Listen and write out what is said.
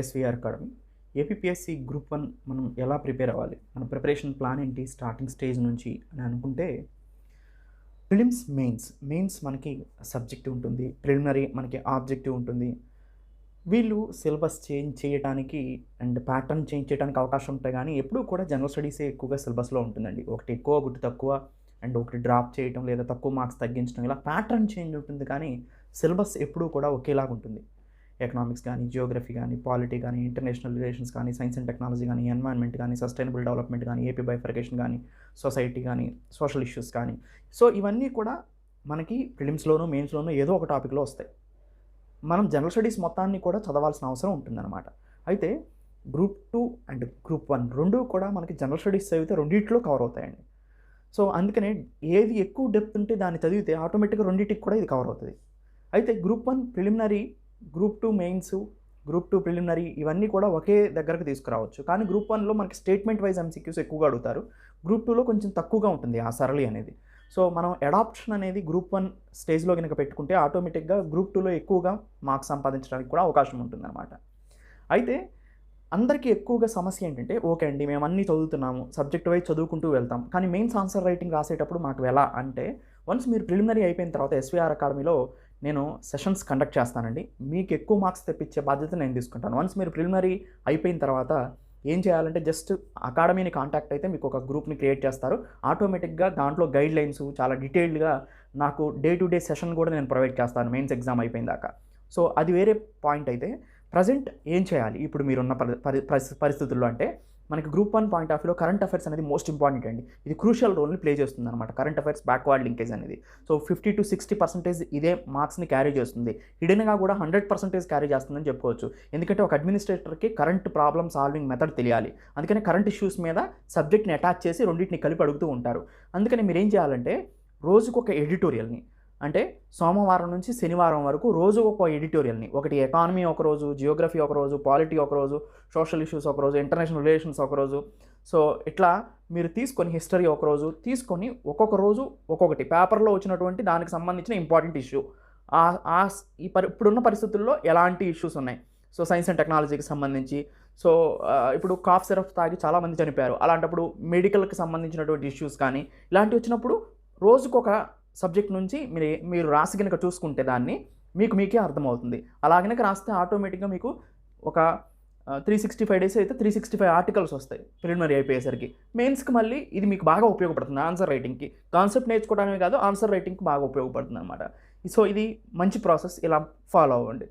SVR academy. APSC group one మనం ఎలా prepare అవ్వాలి? మన ప్రిపరేషన్ ప్లాన్ ఏంటి? స్టార్టింగ్ స్టేజ్ నుంచి అని అనుకుంటే ప్రిలిమ్స్ మెయిన్స్ మెయిన్స్ మనకి సబ్జెక్ట్ ఉంటుంది ప్రిలిమినరీ మనకి ఆబ్జెక్టివ్ ఉంటుంది. వీళ్ళు సిలబస్ చేంజ్ చేయడానికి అండ్ ప్యాటర్న్ చేంజ్ చేయడానికి అవకాశం ఉంటాయి కానీ ఎప్పుడూ కూడా జనరల్ స్టడీసే ఎక్కువగా సిలబస్లో ఉంటుందండి. ఒకటి ఎక్కువ ఒకటి తక్కువ అండ్ ఒకటి డ్రాప్ చేయటం లేదా తక్కువ మార్క్స్ తగ్గించడం ఇలా ప్యాటర్న్ చేంజ్ ఉంటుంది కానీ సిలబస్ ఎప్పుడూ కూడా ఒకేలాగా ఉంటుంది. ఎకనామిక్స్ కానీ జియోగ్రఫీ కానీ పాలిటీ కానీ ఇంటర్నేషనల్ రిలేషన్స్ కానీ సైన్స్ అండ్ టెక్నాలజీ కానీ ఎన్వైర్న్మెంట్ కానీ సస్టైనబుల్ డెవలప్మెంట్ కానీ ఏపీ బైఫర్కేషన్ కానీ సొసైటీ కానీ సోషల్ ఇష్యూస్ కానీ. సో ఇవన్నీ కూడా మనకి ప్రిలిమ్స్లోనూ మెయిన్స్లోనూ ఏదో ఒక టాపిక్లో వస్తాయి. మనం జనరల్ స్టడీస్ మొత్తాన్ని కూడా చదవాల్సిన అవసరం ఉంటుందన్నమాట. అయితే group two and group one రెండు కూడా మనకి జనరల్ స్టడీస్ చదివితే రెండింటిలో కవర్ అవుతాయండి. సో అందుకనే ఏది ఎక్కువ డెప్త్ ఉంటే దాన్ని చదివితే ఆటోమేటిక్గా రెండింటికి కూడా ఇది కవర్ అవుతుంది. అయితే group one preliminary group two mains group two preliminary ఇవన్నీ కూడా ఒకే దగ్గరకు తీసుకురావచ్చు. కానీ గ్రూప్ వన్లో మనకి స్టేట్మెంట్ వైజ్ ఎంసీక్యూస్ ఎక్కువగా అడుగుతారు. గ్రూప్ టూలో కొంచెం తక్కువగా ఉంటుంది ఆ సరళి అనేది. సో మనం అడాప్షన్ అనేది గ్రూప్ వన్ స్టేజ్లో కనుక పెట్టుకుంటే ఆటోమేటిక్గా గ్రూప్ టూలో ఎక్కువగా మార్క్స్ సంపాదించడానికి కూడా అవకాశం ఉంటుందన్నమాట. అయితే అందరికీ ఎక్కువగా సమస్య ఏంటంటే ఓకే అండి మేము అన్నీ చదువుతున్నాము సబ్జెక్ట్ వైజ్ చదువుకుంటూ వెళ్తాం. కానీ మెయిన్స్ ఆన్సర్ రైటింగ్ రాసేటప్పుడు మాకు ఎలా అంటే వన్స్ మీరు ప్రిలిమినరీ అయిపోయిన తర్వాత ఎస్వీఆర్ అకాడమీలో నేను సెషన్స్ కండక్ట్ చేస్తానండి. మీకు ఎక్కువ మార్క్స్ తెప్పించే బాధ్యత నేను తీసుకుంటాను. వన్స్ మీరు ప్రిలిమినరీ అయిపోయిన తర్వాత ఏం చేయాలంటే జస్ట్ అకాడమీని కాంటాక్ట్ అయితే మీకు ఒక గ్రూప్ని క్రియేట్ చేస్తారు. ఆటోమేటిక్గా దాంట్లో గైడ్ లైన్స్ చాలా డీటెయిల్డ్గా నాకు డే టు డే సెషన్ కూడా నేను ప్రొవైడ్ చేస్తాను. మెయిన్స్ ఎగ్జామ్ అయిపోయిన దాకా. సో అది వేరే పాయింట్ అయితే ప్రజెంట్ ఏం చేయాలి? ఇప్పుడు మీరున్న పరి పరి- పరిస్థి- పరిస్థితుల్లో అంటే మనకి గ్రూప్ వన్ పాయింట్ ఆఫ్ వ్యూలో కరెంట్ అఫైర్స్ అనేది మోస్ట్ ఇంపార్టెంట్ అండి. ఇది క్రూషియల్ రోల్ని ప్లే చేస్తుంది అనమాట కరెంట్ అఫైర్స్ బ్యాక్వర్డ్ లింకేజ్ అనేది. So fifty to sixty percentage ఇదే మార్క్స్ని క్యారీ చేస్తుంది. హిడెన్గా కూడా హండ్రెడ్ పర్సెంటేజ్ క్యారీ చేస్తుందని చెప్పుకోవచ్చు. ఎందుకంటే ఒక అడ్మినిస్ట్రేటర్కి కరెంట్ ప్రాబ్లమ్ సాల్వింగ్ మెథడ్ తెలియాలి. అందుకని కరెంట్ ఇష్యూస్ మీద సబ్జెక్ట్ని అటాచ్ చేసి రెండింటిని కలిపి అడుగుతూ ఉంటారు. అందుకని మీరు ఏం చేయాలంటే రోజుకు ఒక ఎడిటోరియల్ని అంటే సోమవారం నుంచి శనివారం వరకు రోజు ఒక ఎడిటోరియల్ని ఒకటి ఎకానమీ ఒక రోజు జియోగ్రఫీ ఒకరోజు పాలిటీ ఒక రోజు సోషల్ ఇష్యూస్ ఒకరోజు ఇంటర్నేషనల్ రిలేషన్స్ ఒకరోజు సో ఇట్లా మీరు తీసుకొని హిస్టరీ ఒక రోజు తీసుకొని ఒక్కొక్క రోజు ఒక్కొక్కటి. పేపర్లో వచ్చినటువంటి దానికి సంబంధించిన ఇంపార్టెంట్ ఇష్యూ. ఆ ఈ పరి ఇప్పుడున్న పరిస్థితుల్లో ఎలాంటి ఇష్యూస్ ఉన్నాయి? సో సైన్స్ అండ్ టెక్నాలజీకి సంబంధించి. సో ఇప్పుడు కాఫ్ సిరప్ తాగి చాలామంది చనిపోయారు. అలాంటప్పుడు మెడికల్కి సంబంధించినటువంటి ఇష్యూస్ కానీ ఇలాంటివి వచ్చినప్పుడు రోజుకొక సబ్జెక్ట్ నుంచి మీరు మీరు రాసి కనుక చూసుకుంటే దాన్ని మీకు మీకే అర్థమవుతుంది. అలా కనుక రాస్తే ఆటోమేటిక్గా మీకు ఒక త్రీ సిక్స్టీ ఫైవ్ డేస్ అయితే త్రీ సిక్స్టీ ఫైవ్ ఆర్టికల్స్ వస్తాయి ప్రిలిమినరీ అయిపోయేసరికి. మెయిన్స్కి మళ్ళీ ఇది మీకు బాగా ఉపయోగపడుతుంది ఆన్సర్ రైటింగ్కి కాన్సెప్ట్ నేర్చుకోవడమే కాదు ఆన్సర్ రైటింగ్కి బాగా ఉపయోగపడుతుంది అనమాట సో ఇది మంచి ప్రాసెస్ ఇలా ఫాలో అవ్వండి.